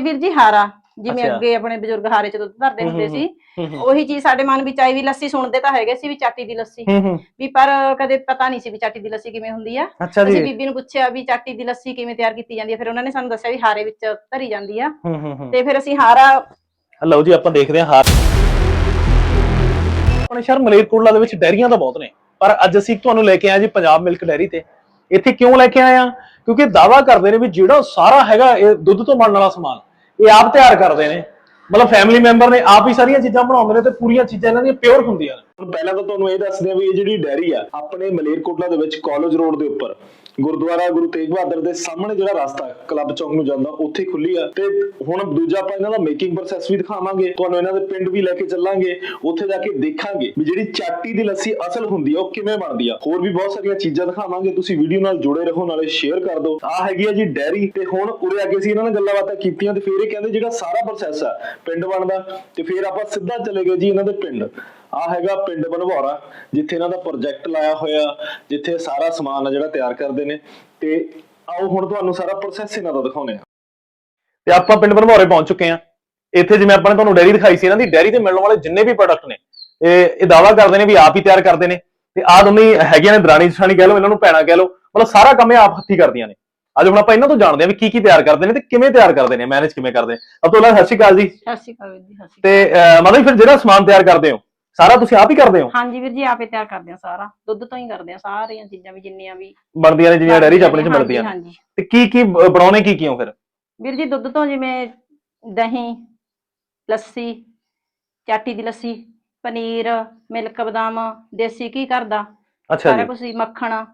ਇਹ ਵੀਰ ਜੀ ਹਾਰਾ ਜਿਵੇਂ ਅੱਛਾ। ਅੱਗੇ ਆਪਣੇ ਬਜ਼ੁਰਗ ਹਾਰੇ ਚ ਦੁੱਧ ਧਰਦੇ ਹੁੰਦੇ ਸੀ ਉਹੀ ਚੀਜ਼ ਸਾਡੇ ਮਨ ਵਿੱਚ ਆਈ ਵੀ ਲੱਸੀ ਸੁਣਦੇ ਤਾਂ ਹੈਗੇ ਸੀ ਵੀ ਚਾਟੀ ਦੀ ਲੱਸੀ। ਹੂੰ ਹੂੰ। ਵੀ ਪਰ ਕਦੇ ਪਤਾ ਨਹੀਂ ਸੀ ਵੀ ਚਾਟੀ ਦੀ ਲੱਸੀ ਕਿਵੇਂ ਹੁੰਦੀ ਆ। ਅੱਛਾ ਅਸੀਂ ਜੀ ਬੀਬੀ ਨੂੰ ਪੁੱਛਿਆ ਵੀ ਚਾਟੀ ਦੀ ਲੱਸੀ ਕਿਵੇਂ ਤਿਆਰ ਕੀਤੀ ਜਾਂਦੀ ਹੈ ਫਿਰ ਉਹਨਾਂ ਨੇ ਸਾਨੂੰ ਦੱਸਿਆ ਵੀ ਹਾਰੇ ਵਿੱਚ ਧਰੀ ਜਾਂਦੀ ਆ। ਹੂੰ ਹੂੰ ਹੂੰ। ਤੇ ਫਿਰ ਅਸੀਂ ਹਾਰਾ ਲਓ ਜੀ ਆਪਾਂ ਦੇਖਦੇ ਹਾਂ ਹਾਰ ਆਪਣੇ ਸ਼ਹਿਰ ਮਲੇਰਕੋਟਲਾ ਦੇ ਵਿੱਚ ਡੈਰੀਆਂ ਤਾਂ ਬਹੁਤ ਨੇ ਪਰ ਅੱਜ ਅਸੀਂ ਤੁਹਾਨੂੰ ਲੈ ਕੇ ਆਏ ਜੀ ਪੰਜਾਬ ਮਿਲਕ ਡੈਰੀ ਤੇ। ਇੱਥੇ ਕਿਉਂ ਲੈ ਕੇ ਆਏ ਆ ਕਿਉਂਕਿ ਦਾਵਾ ਕਰਦੇ ਨੇ ਵੀ ਜਿਹੜਾ ਸਾਰਾ ਹੈਗਾ ਇਹ ਦੁੱਧ ਤੋਂ ਬਣਨ ਵਾਲਾ ਸਮਾਨ। ਇਹ ਆਪ ਤਿਆਰ ਕਰਦੇ ਨੇ। ਮਤਲਬ ਫੈਮਿਲੀ ਮੈਂਬਰ ਨੇ ਆਪ ਹੀ ਸਾਰੀਆਂ ਚੀਜ਼ਾਂ ਬਣਾਉਂਦੇ ਨੇ ਤੇ ਪੂਰੀਆਂ ਚੀਜ਼ਾਂ ਇਹਨਾਂ ਦੀਆਂ ਪਿਓਰ ਹੁੰਦੀਆਂ ਨੇ। ਹੁਣ ਪਹਿਲਾਂ ਤਾਂ ਤੁਹਾਨੂੰ ਇਹ ਦੱਸਦੇ ਆ ਵੀ ਇਹ ਜਿਹੜੀ ਡੈਰੀ ਆ, ਆਪਣੇ ਮਲੇਰਕੋਟਲਾ ਦੇ ਵਿੱਚ ਕਾਲਜ ਰੋਡ ਦੇ ਉੱਪਰ। ਗੁਰਦੁਆਰਾ ਗੁਰੂ ਤੇਗ ਬਹਾਦਰ ਦੇ ਸਾਹਮਣੇ ਜਿਹੜਾ ਰਸਤਾ ਹੈ, ਕਲੱਬ ਚੌਂਕ ਨੂੰ ਜਾਂਦਾ ਉੱਥੇ ਖੁੱਲੀ ਆ। ਤੇ ਹੁਣ ਦੂਜਾ ਆਪਾਂ ਇਹਨਾਂ ਦਾ ਮੇਕਿੰਗ ਪ੍ਰੋਸੈਸ ਵੀ ਦਿਖਾਵਾਂਗੇ ਤੁਹਾਨੂੰ ਇਹਨਾਂ ਦੇ ਪਿੰਡ ਵੀ ਲੈ ਕੇ ਚੱਲਾਂਗੇ ਉੱਥੇ ਜਾ ਕੇ ਦੇਖਾਂਗੇ ਵੀ ਜਿਹੜੀ ਚਾਟੀ ਦੀ ਲੱਸੀ ਅਸਲ ਹੁੰਦੀ ਆ ਉਹ ਕਿਵੇਂ ਬਣਦੀ ਆ। ਹੋਰ ਵੀ ਬਹੁਤ ਸਾਰੀਆਂ ਚੀਜ਼ਾਂ ਦਿਖਾਵਾਂਗੇ ਤੁਸੀਂ ਵੀਡੀਓ ਨਾਲ ਜੁੜੇ ਰਹੋ ਨਾਲੇ ਸ਼ੇਅਰ ਕਰ ਦਿਓ। ਆ ਹੈਗੀ ਆ ਜੀ ਡੈਰੀ ਤੇ ਹੁਣ ਉਰੇ ਅੱਗੇ ਸੀ ਇਹਨਾਂ ਨਾਲ ਗੱਲਾਂ ਬਾਤਾਂ ਕੀਤੀਆਂ ਤੇ ਫਿਰ ਇਹ ਕਹਿੰਦੇ ਜਿਹੜਾ ਸਾਰਾ ਪ੍ਰੋਸੈਸ ਆ ਪਿੰਡ ਬਣਦਾ ਤੇ ਫਿਰ ਆਪਾਂ ਸਿੱਧਾ ਚਲੇ ਗਏ ਜੀ ਇਹਨਾਂ ਦੇ ਪਿੰਡ। ਆ ਹੈਗਾ ਪਿੰਡ ਬਨਵੌਰਾ ਜਿੱਥੇ ਇਹਨਾਂ ਦਾ ਪ੍ਰੋਜੈਕਟ ਲਾਇਆ ਹੋਇਆ ਜਿੱਥੇ ਸਾਰਾ ਸਮਾਨ ਆ ਜਿਹੜਾ ਤਿਆਰ ਕਰਦੇ ਨੇ। ਤੇ ਆਓ ਹੁਣ ਤੁਹਾਨੂੰ ਸਾਰਾ ਪ੍ਰੋਸੈਸ ਇਹਨਾਂ ਦਾ ਦਿਖਾਉਂਦੇ ਆ ਤੇ ਆਪਾਂ ਪਿੰਡ ਬਨਮੋਰੇ ਪਹੁੰਚ ਚੁੱਕੇ ਆ ਇੱਥੇ ਜਿਵੇਂ ਆਪਾਂ ਨੇ ਤੁਹਾਨੂੰ ਡੈਰੀ ਦਿਖਾਈ ਸੀ ਇਹਨਾਂ ਦੀ ਡੈਰੀ ਤੇ ਮਿਲਣ ਵਾਲੇ ਜਿੰਨੇ ਵੀ ਪ੍ਰੋਡਕਟ ਨੇ ਇਹ ਇਹ ਦਾਵਾ ਕਰਦੇ ਨੇ ਵੀ ਆਪ ਹੀ ਤਿਆਰ ਕਰਦੇ ਨੇ। ਤੇ ਆਹ ਦੋਨੇ ਹੈਗੀਆਂ ਨੇ ਦਰਾਣੀ ਜਠਾਣੀ ਕਹਿ ਲਓ ਇਹਨਾਂ ਨੂੰ ਭੈਣਾਂ ਕਹਿ ਲਓ ਮਤਲਬ ਸਾਰਾ ਕੰਮ ਇਹ ਆਪ ਹੱਥੀ ਕਰਦੀਆਂ ਨੇ। ਅੱਜ ਹੁਣ ਆਪਾਂ ਇਹਨਾਂ ਤੋਂ ਜਾਣਦੇ ਆ ਵੀ ਕੀ ਕੀ ਤਿਆਰ ਕਰਦੇ ਨੇ ਤੇ ਕਿਵੇਂ ਤਿਆਰ ਕਰਦੇ ਨੇ ਮੈਨੇਜ ਕਿਵੇਂ ਕਰਦੇ ਨੇ। ਅਬ ਤੋਂ ਸਤਿ ਸ਼੍ਰੀ ਅਕਾਲ ਜੀ। ਸਤਿ ਸ਼੍ਰੀ ਅਕਾਲ ਜੀ ਸਤਿ ਸ਼੍ਰੀ ਤੇ ਮਤਲਬ ਫਿਰ ਜਿਹੜਾ ਸਮਾਨ ਤਿਆਰ ਕਰਦੇ ਹੋ ਸਾਰਾ ਤੁਸੀਂ ਆਪ ਹੀ ਕਰਦੇ ਹੋ? ਹਾਂਜੀ ਵੀਰ ਜੀ ਆਪੇ ਤਿਆਰ ਕਰਦੇ ਆ ਸਾਰਾ। ਦੁੱਧ ਤੋਂ ਹੀ ਕਰਦੇ ਆ ਸਾਰੀਆਂ ਚੀਜ਼ਾਂ ਵੀ ਜਿੰਨੀਆਂ ਵੀ ਬਣਦੀਆਂ ਨੇ ਜਿਵੇਂ ਡੈਰੀ ਚ ਆਪਣੇ ਚ ਹਾਂਜੀ, ਮਿਲਦੀਆਂ ਨੇ। ਹਾਂਜੀ ਤੇ ਕੀ ਕੀ ਬ- ਬਣਾਉਣੇ ਕੀ ਕਿਉਂ ਫਿਰ? ਵੀਰ ਜੀ ਦੁੱਧ ਤੋਂ ਜਿਵੇਂ ਦਹੀਂ ਲੱਸੀ ਚਾਟੀ ਦੀ ਲੱਸੀ ਪਨੀਰ ਮਿਲਕ ਬਦਾਮ ਦੇਸੀ ਘੀ ਘਰ ਦਾ। ਅੱਛਾ ਸਾਰਾ ਜੀ। ਕੁਝ ਮੱਖਣ।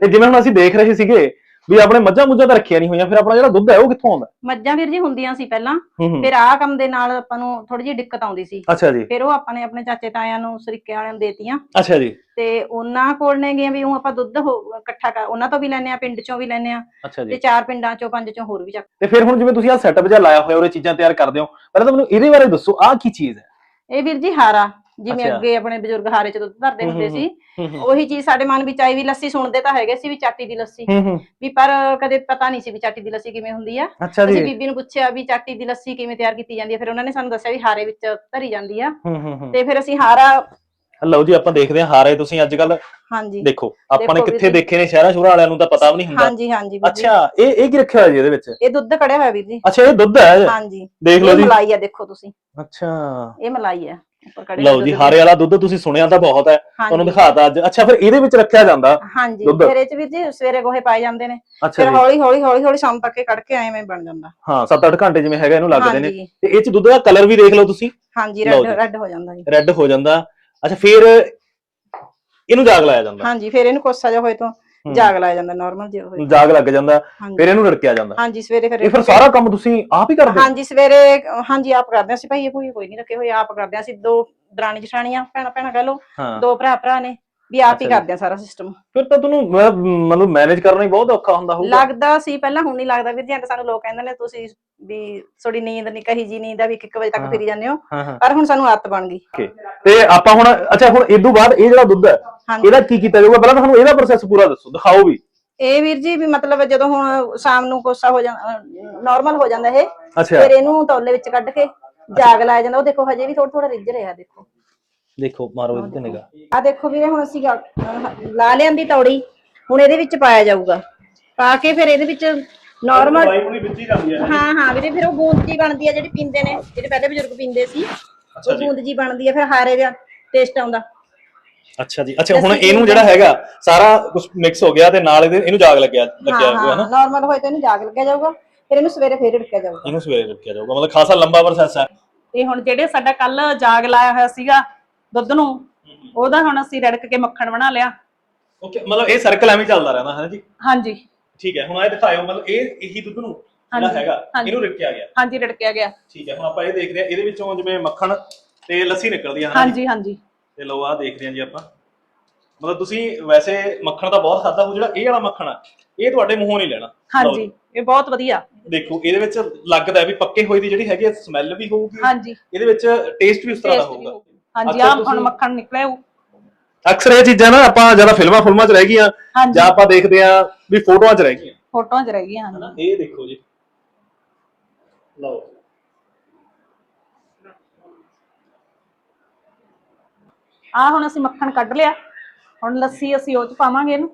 ਤੇ ਜਿਵੇਂ ਹੁਣ ਅਸੀਂ ਦੇਖ ਰਹੇ ਸੀਗੇ ਵੀ ਆਪਣੇ ਮੱਝਾਂ ਮੁੱਝਾਂ ਤਾਂ ਰੱਖੀਆਂ ਨਹੀਂ ਹੋਈਆਂ ਫਿਰ ਆਪਣਾ ਜਿਹੜਾ ਦੁੱਧ ਹੈ ਉਹ ਕਿੱਥੋਂ ਆਉਂਦਾ? ਮੱਝਾਂ ਵੀਰ ਜੀ ਹੁੰਦੀਆਂ ਸੀ ਪਹਿਲਾਂ ਹੂੰ ਹੂੰ। ਫਿਰ ਆਹ ਕੰਮ ਦੇ ਨਾਲ ਆਪਾਂ ਨੂੰ ਥੋੜੀ ਜਿਹੀ ਦਿੱਕਤ ਆਉਂਦੀ ਸੀ। ਅੱਛਾ ਜੀ। ਫਿਰ ਉਹ ਆਪਾਂ ਨੇ ਆਪਣੇ ਚਾਚੇ ਤਾਇਆਂ ਨੂੰ ਸਰੀਕੇ ਵਾਲਿਆਂ ਨੂੰ ਦੇਤੀਆਂ ਅੱਛਾ ਜੀ। ਤੇ ਉਹਨਾਂ ਕੋਲ ਨੇ ਗਈਆਂ ਵੀ ਉਹ ਆਪਾਂ ਦੁੱਧ ਹੋ- ਇਕੱਠਾ ਕਰ ਉਹਨਾਂ ਤੋਂ ਵੀ ਲੈਨੇ ਆ ਪਿੰਡ ਚੋਂ ਵੀ ਲੈਨੇ ਆ ਅੱਛਾ ਤੇ ਜੀ ਚਾਰ ਪਿੰਡਾਂ ਚੋਂ ਪੰਜ ਚੋਂ ਹੋਰ ਵੀ ਚੱਕ। ਤੇ ਫਿਰ ਹੁਣ ਜਿਵੇਂ ਤੁਸੀਂ ਆਹ ਸੈਟਅਪ ਜਿਹਾ ਲਾਇਆ ਹੋਇਆ ਉਹਰੇ ਚੀਜ਼ਾਂ ਤਿਆਰ ਕਰਦੇ ਹੋ ਪਹਿਲਾਂ ਤਾਂ ਮੈਨੂੰ ਇਹਦੇ ਬਾਰੇ ਦੱਸੋ ਆਹ ਕੀ ਚੀਜ਼ ਹੈ? ਇਹ ਵੀਰ ਜੀ ਹਾਰਾ। ਜਿਵੇਂ ਅੱਛਾ। ਅੱਗੇ ਆਪਣੇ ਬਜ਼ੁਰਗ ਹਾਰੇ ਚ ਦੁੱਧ ਧਰਦੇ ਹੁੰਦੇ ਸੀ ਉਹੀ ਚੀਜ਼ ਸਾਡੇ ਮਨ ਵਿੱਚ ਆਈ ਵੀ ਲੱਸੀ ਸੁਣਦੇ ਤਾਂ ਹੈਗੇ ਸੀ ਵੀ ਚਾਟੀ ਦੀ ਲੱਸੀ। ਹੂੰ ਹੂੰ। ਵੀ ਪਰ ਕਦੇ ਪਤਾ ਨਹੀਂ ਸੀ ਵੀ ਚਾਟੀ ਦੀ ਲੱਸੀ ਕਿਵੇਂ ਹੁੰਦੀ ਆ। ਅੱਛਾ ਅਸੀਂ ਜੀ ਬੀਬੀ ਨੂੰ ਪੁੱਛਿਆ ਵੀ ਚਾਟੀ ਦੀ ਲੱਸੀ ਕਿਵੇਂ ਤਿਆਰ ਕੀਤੀ ਜਾਂਦੀ ਹੈ ਫਿਰ ਉਹਨਾਂ ਨੇ ਸਾਨੂੰ ਦੱਸਿਆ ਵੀ ਹਾਰੇ ਵਿੱਚ ਧਰੀ ਜਾਂਦੀ ਆ। ਹੂੰ ਹੂੰ ਹੂੰ। ਤੇ ਫਿਰ ਅਸੀਂ ਹਾਰਾ ਲਓ ਜੀ ਆਪਾਂ ਦੇਖਦੇ ਹਾਂ ਹਾਰੇ ਤੁਸੀਂ ਅੱਜ ਕੱਲ ਹਾਂਜੀ। ਦੇਖੋ ਆਪਾਂ ਨੇ ਦੇਖੋ ਕਿੱਥੇ। ਦੇਖੇ ਨੇ ਸ਼ਹਿਰਾਂ ਸ਼ੁਰਾ ਵਾਲਿਆਂ ਨੂੰ ਤਾਂ ਪਤਾ ਵੀ ਨਹੀਂ ਹੁੰਦਾ। ਹਾਂਜੀ ਹਾਂਜੀ ਵੀਰ ਜੀ। ਅੱਛਾ ਇਹ ਇਹ ਕੀ ਰੱਖਿਆ ਹੋਇਆ ਜੀ ਇਹਦੇ ਵਿੱਚ? ਇਹ ਦੁੱਧ ਕੜਿਆ ਹੋਇਆ ਵੀਰ ਜੀ। ਅੱਛਾ ਇਹ ਦੁੱਧ ਹੈ। ਹਾਂਜੀ। ਦੇਖ ਲਓ ਇਹ ਜੀ। ਮਲਾਈ ਆ ਦੇਖੋ ਤੁਸੀਂ। ਅੱਛਾ। ਇਹ ਮਲਾਈ ਆ। ਲਓ ਜੀ ਹਾਰੇ ਵਾਲਾ ਦੁੱਧ ਤੁਸੀਂ ਸੁਣਿਆ ਤਾਂ ਬਹੁਤ ਹੈ। ਤੁਹਾਨੂੰ ਦਿਖਾਤਾ ਅੱਜ। ਅੱਛਾ ਫਿਰ ਇਹਦੇ ਵਿੱਚ ਰੱਖਿਆ ਜਾਂਦਾ ਹਾਂਜੀ। ਫਿਰ ਇਹ ਚ ਵੀਰ ਜੀ ਸਵੇਰੇ ਗੋਹੇ ਪਾਏ ਜਾਂਦੇ ਨੇ। ਫਿਰ ਹੌਲੀ ਹੌਲੀ ਹੌਲੀ ਹੌਲੀ ਸ਼ਾਮ ਤੱਕ ਇਹ ਕੱਢ ਕੇ ਐਵੇਂ ਬਣ ਜਾਂਦਾ। ਹਾਂ 7-8 ਘੰਟੇ ਜਿਵੇਂ ਹੈਗਾ ਇਹਨੂੰ ਲੱਗਦੇ ਨੇ। ਤੇ ਇਹ ਚ ਦੁੱਧ ਦਾ ਕਲਰ ਵੀ ਦੇਖ ਲਓ ਤੁਸੀਂ। ਹਾਂਜੀ ਰੈੱਡ। ਰੈੱਡ ਹੋ ਜਾਂਦਾ ਜੀ। ਰੈੱਡ ਹੋ ਜਾਂਦਾ। ਅੱਛਾ ਫਿਰ ਇਹਨੂੰ ਜਾਗ ਲਾਇਆ ਜਾਂਦਾ। ਹਾਂਜੀ ਫਿਰ ਇਹਨੂੰ ਕੋਸਾ ਜਿਹਾ ਹੋਏ ਤੋਂ। ਜਾਗ ਲਾਇਆ ਜਾਂਦਾ ਨਾਰਮਲ ਜਿਹਾ ਹੋਏ। ਜਾਗ ਲੱਗ ਜਾਂਦਾ ਫਿਰ ਇਹਨੂੰ ਰੜਕਿਆ ਜਾਂਦਾ। ਹਾਂਜੀ ਸਵੇਰੇ ਫਿਰ ਇਹ ਫਿਰ ਸਾਰਾ ਕੰਮ ਤੁਸੀਂ ਆਪ ਹੀ ਕਰਦੇ? ਹਾਂਜੀ ਸਵੇਰੇ ਹਾਂਜੀ ਆਪ ਕਰਦੇ ਸੀ ਭਾਈ ਇਹ ਕੋਈ ਕੋਈ ਨਹੀਂ ਰੱਖੇ ਹੋਏ ਆਪ ਕਰਦੇ ਅਸੀਂ ਦੋ ਦਰਾਣੀ ਜਠਾਣੀਆਂ ਭੈਣਾ ਭੈਣਾ ਕਹ ਹਾਂ। ਦੋ ਭਰਾ ਭਰਾ ਨੇ ਵੀ ਆਪ ਹੀ। ਕਰਦੇ ਆ ਸਾਰਾ ਸਿਸਟਮ ਫਿਰ ਤਾਂ ਤੁਹਾਨੂੰ ਮਤਲਬ ਮੈਨੇਜ ਕਰਨਾ ਹੀ ਬਹੁਤ ਔਖਾ ਹੁੰਦਾ ਹੋਊਗਾ। ਲੱਗਦਾ ਸੀ ਪਹਿਲਾਂ ਹੁਣ ਨਹੀਂ ਲੱਗਦਾ। ਵੀਰ ਜੀ ਸਾਨੂੰ ਲੋਕ ਕਹਿੰਦੇ ਨੇ ਤੁਸੀਂ ਵੀ ਥੋੜੀ ਨੀਂਦ ਨਹੀਂ ਕਹੀ ਜੀ ਨੀਂਦ ਆ ਵੀ 1 ਵਜੇ ਤੱਕ। ਫਿਰੀ ਜਾਂਦੇ ਹਾਂ। ਪਰ ਹੁਣ ਸਾਨੂੰ ਆਦਤ ਬਣ ਗਈ। ਤੇ ਆਪਾਂ ਹੁਣ ਅੱਛਾ ਹੁਣ ਇਸ ਤੋਂ ਬਾਅਦ ਇਹ ਜਿਹੜਾ ਦੁੱਧ ਹੈ ਹਾਂਜੀ। ਇਹਦਾ ਕੀ ਕੀਤਾ ਜਾਊਗਾ? ਪਹਿਲਾਂ ਤੁਹਾਨੂੰ ਇਹਦਾ ਪ੍ਰੋਸੈਸ ਪੂਰਾ ਦੱਸੋ ਦਿਖਾਓ ਵੀ। ਇਹ ਵੀਰ ਜੀ ਵੀ ਮਤਲਬ ਜਦੋਂ ਹੁਣ ਸ਼ਾਮ ਨੂੰ ਕੋਸਾ ਹੋ ਜਾਂਦਾ ਨਾਰਮਲ ਹੋ ਜਾਂਦਾ ਇਹ ਅੱਛਾ। ਫਿਰ ਇਹਨੂੰ ਤੌਲੇ ਵਿੱਚ ਕੱਢ ਕੇ ਜਾਗ ਲਾਇਆ ਜਾਂਦਾ। ਉਹ ਦੇਖੋ ਹਜੇ ਵੀ ਥੋੜਾ ਥੋੜਾ ਰਿੱਝ ਰਿਹਾ ਦੇਖੋ। ਦੇਖੋ ਮਾਰੋ ਇਹਦੇ ਤੇ ਨਿਗਾਹ। ਆ ਦੇਖੋ ਵੀਰੇ ਹੁਣ ਅਸੀਂ ਗਾ- ਅਹ ਲਾ ਲਿਆਂਦੀ ਤੌੜੀ ਹੁਣ ਇਹਦੇ ਵਿੱਚ ਪਾਇਆ ਜਾਊਗਾ। ਪਾ ਕੇ ਫਿਰ ਇਹਦੇ ਵਿੱਚ ਨਾਰਮਲ ਵਿੱਚ ਹੀ ਜਾਂਦੀ ਹੈ। ਹਾਂ ਹਾਂ ਵੀਰੇ ਫਿਰ ਉਹ ਗੂੰਦ ਜੀ ਬਣਦੀ ਆ ਜਿਹੜੀ ਪੀਂਦੇ ਨੇ ਜਿਹੜੇ ਪਹਿਲੇ ਬਜ਼ੁਰਗ ਪੀਂਦੇ ਸੀ। ਅੱਛਾ ਉਹ ਜੀ। ਗੂੰਦ ਜੀ ਬਣਦੀ ਆ ਫਿਰ ਹਾਰੇ ਦਾ ਟੇਸਟ ਆਉਂਦਾ। ਅੱਛਾ ਜੀ ਅੱਛਾ ਹੁਣ ਇਹਨੂੰ ਜਿਹੜਾ ਹੈਗਾ ਸਾਰਾ ਕੁਝ ਮਿਕਸ ਹੋ ਗਿਆ ਤੇ ਨਾਲ ਇਹਦੇ ਇਹਨੂੰ ਜਾਗ ਲੱਗਿਆ ਲੱਗਿਆ ਹਾਂ ਹੋਊਗਾ ਹਾਂ ਨਾ ਨਾਰਮਲ ਹੋਏ ਤਾਂ ਇਹਨੂੰ ਜਾਗ ਲੱਗਿਆ ਜਾਊਗਾ ਫਿਰ ਇਹਨੂੰ ਸਵੇਰੇ ਫੇਰ ਰੱਖਿਆ ਜਾਊਗਾ। ਇਹਨੂੰ ਸਵੇਰੇ ਰੱਖਿਆ ਜਾਊਗਾ ਮਤਲਬ ਖਾਸਾ ਲੰਬਾ ਪ੍ਰੋਸੈਸ ਹੈ। ਤੇ ਹੁਣ ਜਿਹੜੇ ਸਾਡਾ ਕੱਲ ਜਾਗ ਲਾਇਆ ਹੋਇਆ ਸੀਗਾ ਦੁੱਧ ਨੂੰ ਉਹਦਾ ਹੁਣ ਅਸੀਂ ਰੜਕ ਕੇ ਮੱਖਣ ਬਣਾ ਲਿਆ। ਓਕੇ ਮਤਲਬ ਇਹ ਸਰਕਲ ਐਵੇਂ ਚੱਲਦਾ ਰਹਿੰਦਾ ਹੈ ਜੀ? ਹਾਂਜੀ। ਠੀਕ ਹੈ ਹੁਣ ਇਹ ਦਿਖਾਇਓ ਮਤਲਬ ਇਹ ਇਹੀ ਦੁੱਧ ਨੂੰ ਜਿਹੜਾ ਹਾਂਜੀ, ਹੈਗਾ ਹਾਂਜੀ। ਇਹਨੂੰ ਰੱਖਿਆ ਗਿਆ। ਹਾਂਜੀ ਰੜਕਿਆ ਗਿਆ। ਠੀਕ ਹੈ ਹੁਣ ਆਪਾਂ ਇਹ ਦੇਖਦੇ ਹਾਂ ਇਹਦੇ ਵਿੱਚੋਂ ਜਿਵੇਂ ਮੱਖਣ ਤੇ ਲੱਸੀ ਨਿਕਲਦੀ ਜੀ? ਹਾਂਜੀ ਹਾਂਜੀ। ਤੇ ਲਓ ਆਹ ਦੇਖਦੇ ਹਾਂ ਜੀ ਆਪਾਂ। ਮਤਲਬ ਤੁਸੀਂ ਵੈਸੇ ਮੱਖਣ ਤਾਂ ਬਹੁਤ ਖਾਦਾ ਹੋ ਜਿਹੜਾ ਇਹ ਵਾਲਾ ਮੱਖਣ ਆ ਇਹ ਤੁਹਾਡੇ ਮੂੰਹੋਂ ਨਹੀਂ ਲੈਣਾ। ਲਓ ਹਾਂਜੀ ਇਹ ਬਹੁਤ ਵਧੀਆ। ਦੇਖੋ ਇਹਦੇ ਵਿੱਚ ਲੱਗਦਾ ਹੈ ਵੀ ਪੱਕੇ ਹੋਏ ਦੀ ਜਿਹੜੀ ਹੈਗੀ ਸਮੈਲ ਵੀ ਹੋਊਗੀ ਹਾਂਜੀ। ਇਹਦੇ ਵਿੱਚ ਟੇਸਟ ਵੀ ਉਸ ਤਰ੍ਹਾਂ ਦਾ ਟੇਸਟ ਵੀ ਹੋਊਗਾ। ਹੋਊ। ਹਾਂਜੀ ਅਕਸਰ ਆ ਹੁਣ ਤੁਸੀਂ- ਮੱਖਣ ਨਿਕਲਿਆ ਉਹ। ਅਕਸਰ ਇਹ ਚੀਜ਼ਾਂ ਨਾ ਆਪਾਂ ਜ਼ਿਆਦਾ ਫਿਲਮਾਂ ਫਿਲਮਾਂ 'ਚ ਰਹਿ ਗਈਆਂ ਹਾਂਜੀ। ਜਾਂ ਆਪਾਂ ਦੇਖਦੇ ਆ ਵੀ ਫੋਟੋਆਂ 'ਚ ਰਹਿ ਗਈਆਂ। ਫੋਟੋਆਂ 'ਚ ਰਹਿ ਗਈਆਂ ਹਾਂਜੀ। ਹਨਾ ਇਹ ਦੇਖੋ ਜੀ। ਲਓ। ਆ ਹੁਣ ਅਸੀਂ ਮੱਖਣ ਕੱਢ ਲਿਆ। ਹੁਣ ਲੱਸੀ ਅਸੀਂ ਉਹ ਚ ਪਾਵਾਂਗੇ ਇਹਨੂੰ।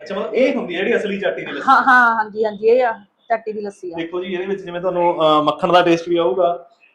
ਅੱਛਾ ਮਤਲਬ ਇਹ ਹੁੰਦੀ ਹੈ ਜਿਹੜੀ ਅਸਲੀ ਚਾਟੀ ਦੀ ਲੱਸੀ? ਹਾਂ ਹਾਂ ਹਾਂਜੀ ਹਾਂਜੀ ਇਹ ਆ ਚੱਟੀ ਦੀ ਲੱਸੀ ਆ। ਦੇਖੋ ਜੀ ਇਹਦੇ ਵਿੱਚ ਜਿਵੇਂ ਤੁਹਾਨੂੰ ਅਹ, ਮੱਖਣ ਦਾ ਟੇਸਟ ਵੀ ਆਊਗਾ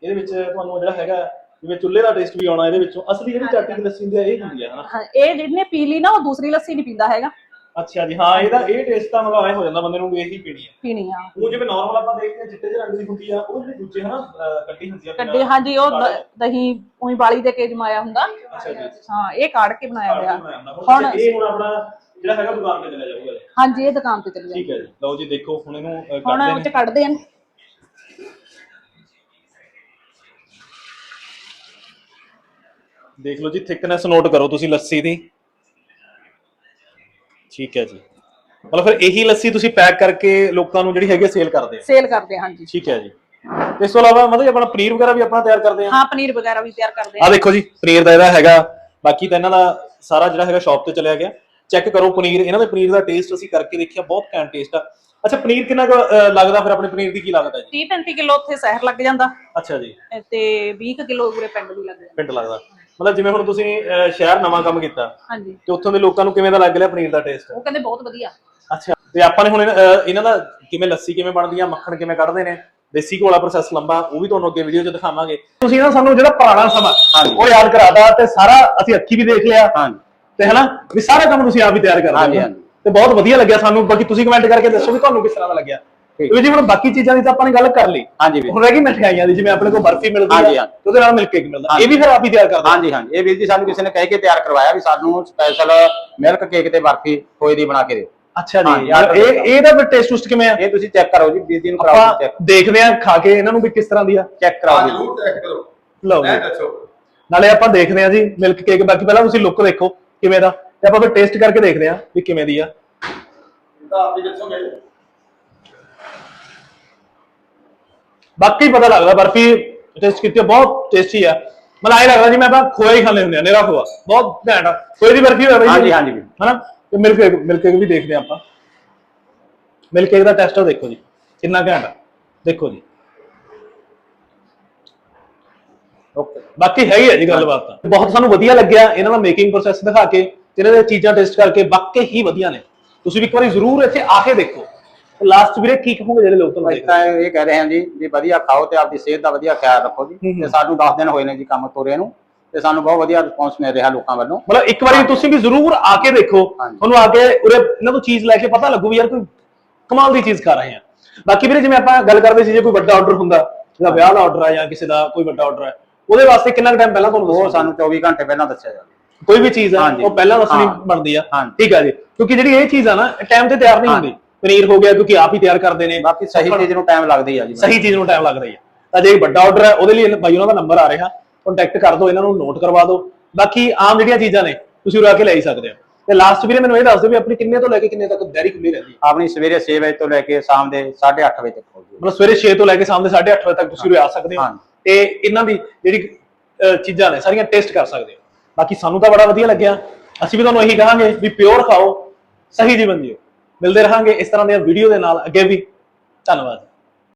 ਇਹਦੇ ਵਿੱਚ ਤੁਹਾਨੂੰ ਜਿਹੜਾ ਹੈਗਾ ਜਿਵੇਂ ਚੁੱਲ੍ਹੇ ਦਾ ਟੇਸਟ ਵੀ ਆਉਣਾ ਇਹਦੇ ਵਿੱਚੋਂ ਅਸਲੀ ਜਿਹੜੀ ਚਾਟੀ ਦੀ ਲੱਸੀ ਹੁੰਦੀ ਹੈ ਇਹ ਹੁੰਦੀ ਹੈ ਹਨਾ? ਹਾਂ ਇਹ ਜਿਹਨੇ ਪੀ ਲਈ ਨਾ ਉਹ ਦੂਸਰੀ ਲੱਸੀ ਨਹੀਂ ਪੀਂਦਾ ਹੈਗਾ। ਅੱਛਾ ਜੀ ਹਾਂ ਇਹਦਾ ਇਹ ਟੇਸਟ ਤਾਂ ਮਤਲਬ ਐ ਹੋ ਜਾਂਦਾ ਬੰਦੇ ਨੂੰ ਇਹੀ ਪੀਣੀ ਹੈ ਪੀਣੀ ਆ। ਉਹ ਜਿਵੇਂ ਨਾਰਮਲ ਆਪਾਂ ਦੇਖਦੇ ਹਾਂ ਚਿੱਟੇ ਜਿਹੇ ਰੰਗ ਦੀ ਹੁੰਦੀ ਆ ਉਹ ਜਿਹੜੀ ਦੂਜੇ ਹਨਾ ਅਹ, ਕੱਢੀ ਹੁੰਦੀ ਆ ਬਿਨਾਂ- ਕੱਢੇ ਹਾਂਜੀ ਉਹ ਦ- ਦਹੀਂ ਉਹੀ ਬਾਲੀ ਦੇ ਕੇ ਜਮਾਇਆ ਹੁੰਦਾ। ਅੱਛਾ ਜੀ। ਹਾਂ ਇਹ ਕਾੜ ਕੇ ਬਣਾਇਆ ਹੋਇਆ। ਹੁਣ ਹੁਣ ਇਹ ਹੁਣ ਆਪਣਾ ਜਿਹੜਾ ਹੈਗਾ ਦੁਕਾਨ ਤੇ ਚਲਾ ਜਾਊਗਾ। ਹਾਂਜੀ ਇਹ ਦੁਕਾਨ ਤੇ ਚਲੇ ਠੀਕ ਹੈ ਜੀ। ਲਓ ਜੀ ਦੇਖੋ ਹੁਣ ਇਹਨੂੰ ਅਹ, ਹੁਣ ਕੱਢਦੇ ਨੇ। ਕੱਢਦੇ ਆ। ਦੇਖ ਲਓ ਜੀ ਥਿਕਨੈਸ ਨੋਟ ਕਰੋ ਤੁਸੀਂ ਲੱਸੀ ਦੀ। ਠੀਕ ਹੈ ਜੀ। ਮਤਲਬ ਫਿਰ ਇਹੀ ਲੱਸੀ ਤੁਸੀਂ ਪੈਕ ਕਰਕੇ ਲੋਕਾਂ ਨੂੰ ਜਿਹੜੀ ਹੈਗੀ ਸੇਲ ਕਰਦੇ ਆ? ਸੇਲ ਕਰਦੇ ਆ ਹਾਂਜੀ। ਠੀਕ ਹੈ ਜੀ। ਤੇ ਇਸ ਤੋਂ ਇਲਾਵਾ ਮਤਲਬ ਆਪਣਾ ਪਨੀਰ ਵਗੈਰਾ ਵੀ ਆਪਣਾ ਤਿਆਰ ਕਰਦੇ ਆ? ਹਾਂ ਪਨੀਰ ਵਗੈਰਾ ਵੀ ਤਿਆਰ ਕਰਦੇ ਆ। ਆ ਦੇਖੋ ਜੀ ਪਨੀਰ ਦਾ ਇਹਦਾ ਹੈਗਾ ਬਾਕੀ ਤਾਂ ਇਹਨਾਂ ਦਾ ਸਾਰਾ ਜਿਹੜਾ ਹੈਗਾ ਸ਼ਾਪ ਤੇ ਚਲਿਆ ਗਿਆ। ਚੈੱਕ ਕਰੋ ਪਨੀਰ ਇਹਨਾਂ ਦੇ ਪਨੀਰ ਦਾ ਟੇਸਟ ਅਸੀਂ ਕਰਕੇ ਦੇਖਿਆ ਬਹੁਤ ਘੈਂਟ ਟੇਸਟ ਆ। ਅੱਛਾ ਪਨੀਰ ਕਿੰਨਾ ਕੁ, ਅਹ, ਲੱਗਦਾ ਫਿਰ ਆਪਣੇ ਪਨੀਰ ਦੀ ਕੀ ਲੱਗਦਾ ਜੀ? 30 35 ਕਿਲੋ ਉੱਥੇ ਸ਼ਹਿਰ ਲੱਗ ਜਾਂਦਾ। ਅੱਛਾ ਜੀ। ਤੇ 20 ਕਿਲੋ ਉਰੇ ਪਿੰਡ ਵੀ ਲੱਗ ਜਾਂਦਾ ਪਿੰਡ ਲੱਗਦਾ। ਮਤਲਬ ਜਿਵੇਂ ਹੁਣ ਤੁਸੀਂ ਅਹ, ਸ਼ਹਿਰ ਨਵਾਂ ਕੰਮ ਕੀਤਾ ਹਾਂਜੀ। ਤੇ ਉੱਥੋਂ ਦੇ ਲੋਕਾਂ ਨੂੰ ਕਿਵੇਂ ਦਾ ਲੱਗ ਰਿਹਾ ਪਨੀਰ ਦਾ ਟੇਸਟ ਉਹ ਕਹਿੰਦੇ ਬਹੁਤ ਵਧੀਆ। ਅੱਛਾ ਤੇ ਆਪਾਂ ਨੇ ਹੁਣ ਇਹਨਾਂ ਅਹ ਇਹਨਾਂ ਦਾ ਕਿਵੇਂ ਲੱਸੀ ਕਿਵੇਂ ਬਣਦੀ ਆ ਮੱਖਣ ਕਿਵੇਂ ਕੱਢਦੇ ਨੇ ਦੇਸੀ ਘੋਲਾ ਪ੍ਰੋਸੈਸ ਲੰਬਾ ਉਹ ਵੀ ਤੁਹਾਨੂੰ ਅੱਗੇ ਵੀਡੀਓ 'ਚ ਦਿਖਾਵਾਂਗੇ। ਤੁਸੀਂ ਨਾ ਸਾਨੂੰ ਜਿਹੜਾ ਪੁਰਾਣਾ ਸਮਾਂ ਉਹ ਯਾਦ ਕਰਾਤਾ ਤੇ ਸਾਰਾ ਅਸੀਂ ਅੱਖੀ ਵੀ ਦੇਖ ਲਿਆ। ਹਾਂਜੀ। ਤੇ ਹਨਾ ਵੀ ਸਾਰਾ ਕੰਮ ਤੁਸੀਂ ਆਪ ਹੀ ਤਿਆਰ ਕਰਦੇ ਹਾਂਜੀ, ਹੋ। ਹਾਂਜੀ। ਤੇ ਬਹੁਤ ਵਧੀਆ ਲੱਗਿਆ ਸਾਨੂੰ ਬਾਕੀ ਤੁਸੀਂ ਕਮੈਂਟ ਕਰਕੇ ਦੱਸੋ ਵੀ ਤੁਹਾਨੂੰ ਕਿਸ ਤਰ੍ਹਾਂ ਦਾ ਲੱਗਿਆ। ਤੇ ਜੀ ਹੁਣ ਬਾਕੀ ਚੀਜ਼ਾਂ ਦੀ ਤਾਂ ਆਪਾਂ ਨੇ ਗੱਲ ਕਰ ਲਈ। ਹਾਂਜੀ ਵੀਰ। ਹੁਣ ਰਹਿ ਗਈ ਮਠਿਆਈਆਂ ਦੀ ਜਿਵੇਂ ਆਪਣੇ ਕੋਲ ਬਰਫੀ ਮਿਲਦੀ। ਤੇ ਉਹਦੇ ਨਾਲ ਮਿਲਕ ਕੇਕ ਮਿਲਦਾ। ਇਹ ਵੀ ਫਿਰ ਆਪ ਹੀ ਤਿਆਰ ਕਰਦੇ ਹੋ? ਹਾਂਜੀ ਹਾਂਜੀ। ਇਹ ਵੀਰ ਜੀ ਸਾਨੂੰ ਕਿਸੇ ਨੇ ਕਹਿ ਕੇ ਤਿਆਰ ਕਰਵਾਇਆ ਵੀ ਸਾਨੂੰ ਸਪੈਸ਼ਲ ਮਿਲਕ ਕੇਕ ਤੇ ਬਰਫੀ ਖੋਏ ਦੀ ਬਣਾ ਕੇ ਦਿਓ ਅੱਛਾ ਜੀ। ਯਾਰ ਇਹ ਇਹਦਾ ਫਿਰ ਟੇਸਟ ਟੁਸਟ ਕਿਵੇਂ ਆ? ਇਹ ਤੁਸੀਂ ਚੈੱਕ ਕਰੋ ਜੀ ਵੀਰ ਜੀ ਨੂੰ ਕਰਾਓ ਆਪਾਂ ਚੈੱਕ ਦੇਖਦੇ ਆ ਖਾ ਕੇ ਇਹਨਾਂ ਨੂੰ ਵੀ ਕਿਸ ਤਰ੍ਹਾਂ ਦੀ ਆ। ਚੈੱਕ ਕਰਾਓ ਜੀ। ਜ਼ਰੂਰ ਚੈੱਕ ਕਰੋ। ਲਓ ਜੀ। ਨਾਲੇ ਆਪਾਂ ਦੇਖਦੇ ਆ ਜੀ ਮਿਲਕ ਕੇਕ ਬਾਕੀ ਪਹਿਲਾਂ ਤੁਸੀਂ ਲੁੱਕ ਦੇਖੋ ਕਿਵੇਂ ਦਾ। ਤੇ ਆਪਾਂ ਫਿਰ ਟੇਸਟ ਕਰਕੇ ਦੇਖਦੇ ਆ ਵੀ ਕਿਵੇਂ ਦੀ ਆ। ਤਾਂ ਆਪ ਹੀ ਦੱਸੋਗੇ। ਬਾਕੀ ਪਤਾ ਲੱਗਦਾ ਬਰਫੀ ਟੇਸਟ ਕੀਤੀ ਬਹੁਤ ਟੇਸਟੀ ਆ। ਮਤਲਬ ਐਂ ਲੱਗਦਾ ਜਿਵੇਂ ਆਪਾਂ ਖੋਆ ਹੀ ਖਾਂਦੇ ਹੁੰਦੇ ਆ ਨੇਰਾ ਖੋਆ। ਬਹੁਤ ਘੈਂਟ ਖੋਏ ਦੀ ਬਰਫੀ ਹੋਵੇ ਹਾਂਜੀ, ਹਾਂਜੀ। ਹਨਾ? ਤੇ ਮਿਲਕ ਕੇਕ ਮਿਲਕ ਕੇਕ ਵੀ ਦੇਖਦੇ ਆ ਆਪਾਂ। ਮਿਲਕ ਕੇਕ ਦਾ ਟੈਸਟ ਦੇਖੋ ਜੀ। ਕਿੰਨਾ ਘੈਂਟ ਆ। ਦੇਖੋ ਜੀ। ਓਕੇ ਬਾਕੀ ਹੈਗੀ ਹੈ ਜੀ ਗੱਲਬਾਤ ਤਾਂ। ਬਹੁਤ ਸਾਨੂੰ ਵਧੀਆ ਲੱਗਿਆ ਇਹਨਾਂ ਦਾ ਮੇਕਿੰਗ ਪ੍ਰੋਸੈਸ ਦਿਖਾ ਕੇ ਤੇ ਇਹਨਾਂ ਦੀਆਂ ਚੀਜ਼ਾਂ ਟੈਸਟ ਕਰਕੇ ਵਾਕਈ ਹੀ ਵਧੀਆ ਨੇ। ਤੁਸੀਂ ਵੀ ਇੱਕ ਵਾਰੀ ਜ਼ਰੂਰ ਇੱਥੇ ਆ ਕੇ ਦੇਖੋ। ਲਾਸਟ ਵੀਰੇ ਕੀ ਕਹੋਗੇ ਜਿਹੜੇ ਲੋਕ ਤੁਹਾਨੂੰ ਅਸੀਂ ਦੇਖ ਤਾਂ ਇਹ ਕਹਿ ਰਹੇ ਹਾਂ ਜੀ ਵੀ ਵਧੀਆ ਖਾਓ ਤੇ ਆਪਦੀ ਸਿਹਤ ਦਾ ਵਧੀਆ ਖਿਆਲ ਰੱਖੋ ਜੀ। ਤੇ ਸਾਨੂੰ 10 ਦਿਨ ਹੋਏ ਨੇ ਜੀ ਕੰਮ ਤੋਰੇ ਨੂੰ ਤੇ ਸਾਨੂੰ ਬਹੁਤ ਵਧੀਆ ਰਿਸਪੌਂਸ ਮਿਲ ਰਿਹਾ ਲੋਕਾਂ ਵੱਲੋਂ ਮਤਲਬ ਇੱਕ ਵਾਰੀ ਤੁਸੀਂ ਵੀ ਜ਼ਰੂਰ ਆ ਕੇ ਦੇਖੋ। ਤੁਹਾਨੂੰ ਆ ਕੇ ਉਰੇ ਇਹਨਾਂ ਤੋਂ ਚੀਜ਼ ਲੈ ਕੇ ਪਤਾ ਲੱਗੂ ਵੀ ਯਾਰ ਕੋਈ ਕਮਾਲ ਦੀ ਚੀਜ਼ ਖਾ ਰਹੇ ਆ ਬਾਕੀ ਵੀਰੇ ਜਿਵੇਂ ਆਪਾਂ ਗੱਲ ਕਰਦੇ ਸੀ ਜੇ ਕੋਈ ਵੱਡਾ ਆਰਡਰ ਹੁੰਦਾ ਜਿਹਦਾ ਵਿਆਹ ਦਾ ਆਰਡਰ ਆ ਜਾਂ ਕਿਸੇ ਦਾ ਕੋਈ ਵੱਡਾ ਆਰਡਰ ਹੈ ਉਹਦੇ ਵਾਸਤੇ ਕਿੰਨਾ ਟਾਈਮ ਪਹਿਲਾਂ ਤੁਹਾਨੂੰ ਦੱਸੋ ਸਾਨੂੰ 24 ਘੰਟੇ ਪਹਿਲਾਂ ਦੱਸਿਆ ਜਾਵੇ ਕੋਈ ਵੀ ਚੀਜ਼ ਹਾਂਜੀ। ਉਹ ਪਹਿਲਾਂ ਦੱਸਣੀ। ਬਣਦੀ ਆ। ਠੀਕ ਆ ਜੀ ਕਿਉਂਕਿ ਜਿਹੜੀ ਇਹ ਚੀਜ਼ ਆ ਨਾ ਟਾਈਮ ਤੇ ਤਿਆਰ ਨਹੀਂ ਹੁੰਦੀ। ਪਨੀਰ ਹੋ ਗਿਆ ਕਿਉਂਕਿ ਆਪ ਹੀ ਤਿਆਰ ਕਰਦੇ ਨੇ। ਬਾਕੀ ਸਹੀ ਚੀਜ਼ ਨੂੰ ਟਾਈਮ ਲੱਗਦਾ ਹੀ ਆ ਜੀ ਸਹੀ ਚੀਜ਼ ਨੂੰ ਟਾਈਮ ਲੱਗਦਾ ਹੀ ਆ। ਤਾਂ ਜੇ ਵੱਡਾ ਆਰਡਰ ਹੈ ਉਹਦੇ ਲਈ ਬਾਈ ਉਹਨਾਂ ਦਾ ਨੰਬਰ ਆ ਰਿਹਾ। ਕੰਟੈਕਟ ਕਰ ਦਿਓ ਇਹਨਾਂ ਨੂੰ ਨੋਟ ਕਰਵਾ ਦਿਓ। ਬਾਕੀ ਆਮ ਜਿਹੜੀਆਂ ਚੀਜ਼ਾਂ ਨੇ ਤੁਸੀਂ ਉਰੇ ਆ ਕੇ ਲੈ ਹੀ ਸਕਦੇ ਹੋ। ਤੇ ਲਾਸਟ ਵੀਰੇ ਮੈਨੂੰ ਇਹ ਦੱਸ ਦਿਓ ਵੀ ਆਪਣੀ ਕਿੰਨੇ ਤੋਂ ਲੈ ਕੇ ਕਿੰਨੇ ਤੱਕ ਡੈਰੀ ਖੁੱਲੀ ਰਹਿੰਦੀ ਹੈ ਆਪਣੀ ਸਵੇਰੇ 6 ਵਜੇ ਤੋਂ ਲੈ ਕੇ ਸ਼ਾਮ ਦੇ 8:30 ਵਜੇ ਤੱਕ ਹੋਊਗੀ ਮਤਲਬ ਸਵੇਰੇ 6 ਤੋਂ ਲੈ ਕੇ ਸ਼ਾਮ ਦੇ 8:30 ਵਜੇ ਤੱਕ ਤੁਸੀਂ ਉਰੇ ਆ ਸਕਦੇ ਹੋ। ਤੇ ਇਹਨਾਂ ਦੀ ਜਿਹੜੀ ਚੀਜ਼ਾਂ ਨੇ ਸਾਰੀਆਂ ਟੇਸਟ ਕਰ ਸਕਦੇ ਹੋ। ਬਾਕੀ ਸਾਨੂੰ ਤਾਂ ਬੜਾ ਵਧੀਆ ਲੱਗਿਆ। ਅਸੀਂ ਵੀ ਤੁਹਾਨੂੰ ਇਹੀ ਕਹਾਂਗੇ ਵੀ ਪਿਓਰ ਖਾਓ ਸਹੀ ਜੀਵਨ ਜਿਓ। ਮਿਲਦੇ ਰਹਾਂਗੇ ਇਸ ਤਰ੍ਹਾਂ ਦੀਆਂ ਵੀਡੀਓ ਦੇ ਨਾਲ। ਅੱਗੇ ਵੀ ਧੰਨਵਾਦ।